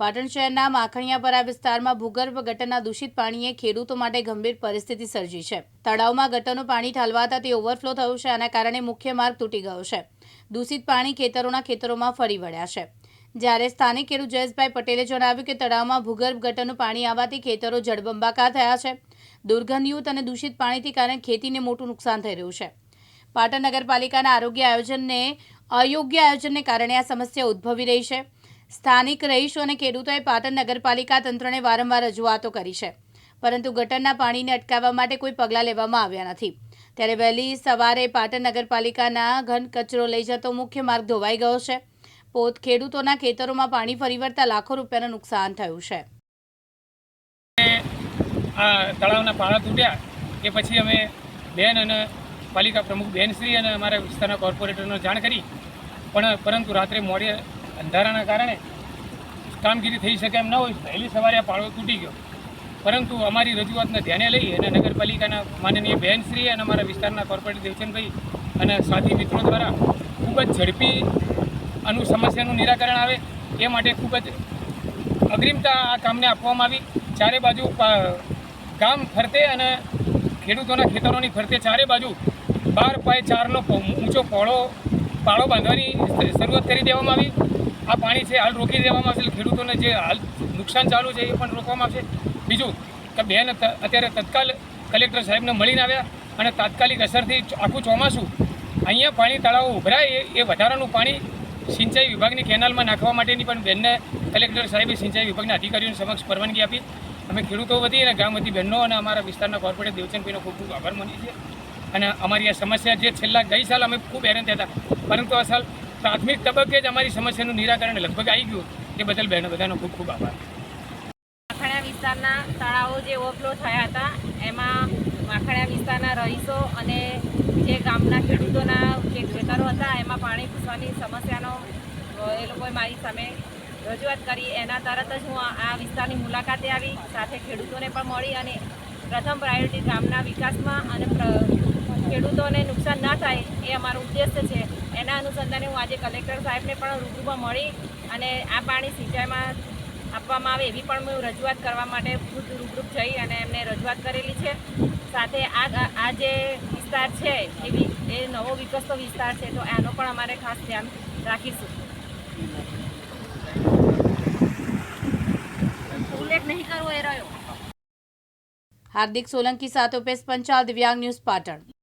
પાટણ શહેરના માખણિયાપરા વિસ્તારમાં ભૂગર્ભ ગટરના દૂષિત પાણીએ ખેડૂતો માટે ગંભીર પરિસ્થિતિ સર્જી છે. તળાવમાં ગટરનું પાણી ઠાલવાતા તે ઓવરફ્લો થયું છે આના કારણે મુખ્ય માર્ગ તૂટી ગયો છે. દૂષિત પાણી ખેતરોના ખેતરોમાં ફરી વળ્યા છે. જ્યારે સ્થાનિક ખેડૂત જયેશભાઈ પટેલે જણાવ્યું કે તળાવમાં ભૂગર્ભ ગટરનું પાણી આવવાથી ખેતરો જળબંબાકાર થયા છે. દુર્ગંધયુક્ત અને દૂષિત પાણીથી કારણે ખેતીને મોટું નુકસાન થઈ રહ્યું છે. પાટણ નગરપાલિકાના આરોગ્ય આયોજનને અયોગ્ય આયોજનને કારણે આ સમસ્યા ઉદ્ભવી રહી છે. સ્થાનિક રહીશો અને ખેડૂતોએ પાટણ નગરપાલિકા તંત્રને વારંવાર રજૂઆતો કરી છે. પરંતુ ગટરના પાણીને અટકાવવા માટે કોઈ પગલાં લેવામાં આવ્યા નથી. ત્યારે વહેલી સવારે પાટણ નગરપાલિકાના ઘન કચરો લઈ જતો મુખ્ય માર્ગ ધોવાઈ ગયો છે. પોત ખેડૂતોના ખેતરોમાં પાણી ફરી વળતા લાખો રૂપિયાનું નુકસાન થયું છે. આ તળાવના પાળા તૂટ્યા એ પછી અમે બેન અને પાલિકા પ્રમુખ બેનશ્રી અને અમારા વિસ્તારના કોર્પોરેટરનો જાણ કરી. પણ પરંતુ રાત્રે મોડે અંધારાના કારણે કામગીરી થઈ શકે એમ ન હોય, વહેલી સવારે આ પાળો તૂટી ગયો. પરંતુ અમારી રજૂઆતને ધ્યાને લઈ અને નગરપાલિકાના માનનીય બહેનશ્રી અને અમારા વિસ્તારના કોર્પોરેટર દેવચંદભાઈ અને સાથી મિત્રો દ્વારા ખૂબ જ ઝડપી આનું સમસ્યાનું નિરાકરણ આવે, એ માટે ખૂબ જ અગ્રિમતા આ કામને આપવામાં આવી. ચારે બાજુ કામ ફરતે અને ખેડૂતોના ખેતરોની ફરતે ચારે બાજુ બાર પાય ચારનો ઊંચો પોળો, પાળો બાંધવાની શરૂઆત કરી દેવામાં આવી. આ પાણી છે, હાલ રોકી દેવામાં આવશે. ખેડૂતોને જે હાલ નુકસાન ચાલુ છે, એ પણ રોકવામાં આવશે. બીજું કે બેન અત્યારે તત્કાલ કલેક્ટર સાહેબને મળીને આવ્યા અને તાત્કાલિક અસરથી આખું ચોમાસું અહીંયા પાણી તળાવો ઉભરાય એ વધારાનું પાણી સિંચાઈ વિભાગની કેનાલમાં નાખવા માટેની પણ બેનને કલેક્ટર સાહેબે સિંચાઈ વિભાગના અધિકારીઓની સમક્ષ પરવાનગી આપી. અમે ખેડૂતો વતી અને ગામ વતી બહેનો અને અમારા વિસ્તારના કોર્પોરેટ દેવચંદભાઈનો ખૂબ ખૂબ આભાર માનીએ છીએ. અને અમારી આ સમસ્યા જે છેલ્લા ગઈ સાલ અમે ખૂબ હેરાન થયા હતા. પરંતુ આ સાલ પ્રાથમિક તબક્કે જ અમારી સમસ્યાનું નિરાકરણ લગભગ આવી ગયું તે બદલ બહેનો બધાનો ખૂબ ખૂબ આભાર. માખણા વિસ્તારના તળાવો જે ઓવરફ્લો થયા હતા, એમાં માખણા વિસ્તારના રહીશો અને જે ગામના ખેડૂતોના જે ખેતરો હતા, એમાં પાણી ઘૂસવાની સમસ્યાનો એ લોકોએ મારી સામે રજૂઆત કરી. એના તરત જ હું આ- વિસ્તારની મુલાકાતે આવી. સાથે ખેડૂતોને પણ મળી અને પ્રથમ પ્રાયોરિટી ગામના વિકાસમાં અને ખેડૂતોને નુકસાન ના થાય એ અમારો ઉદ્દેશ્ય છે. એના અનુસંધાને હું આજે કલેક્ટર સાહેબને પણ રૂબરૂમાં મળી અને આ પાણી સિંચાઈમાં આપવામાં આવે એવી પણ હું રજૂઆત કરવા માટે ખુદ રૂબરૂપ જઈ અને એમને રજૂઆત કરેલી છે. સાથે આ આ જે વિસ્તાર છે એવી એ નવો વિકસતો વિસ્તાર છે તો આનો પણ અમારે ખાસ ધ્યાન રાખીશું. ઉલ્લેખ નહીં કરવો એ રહ્યો. હાર્દિક સોલંકી સાથે ઉપેશ પંચાલ દિવ્યાંગ ન્યૂઝ પાટણ.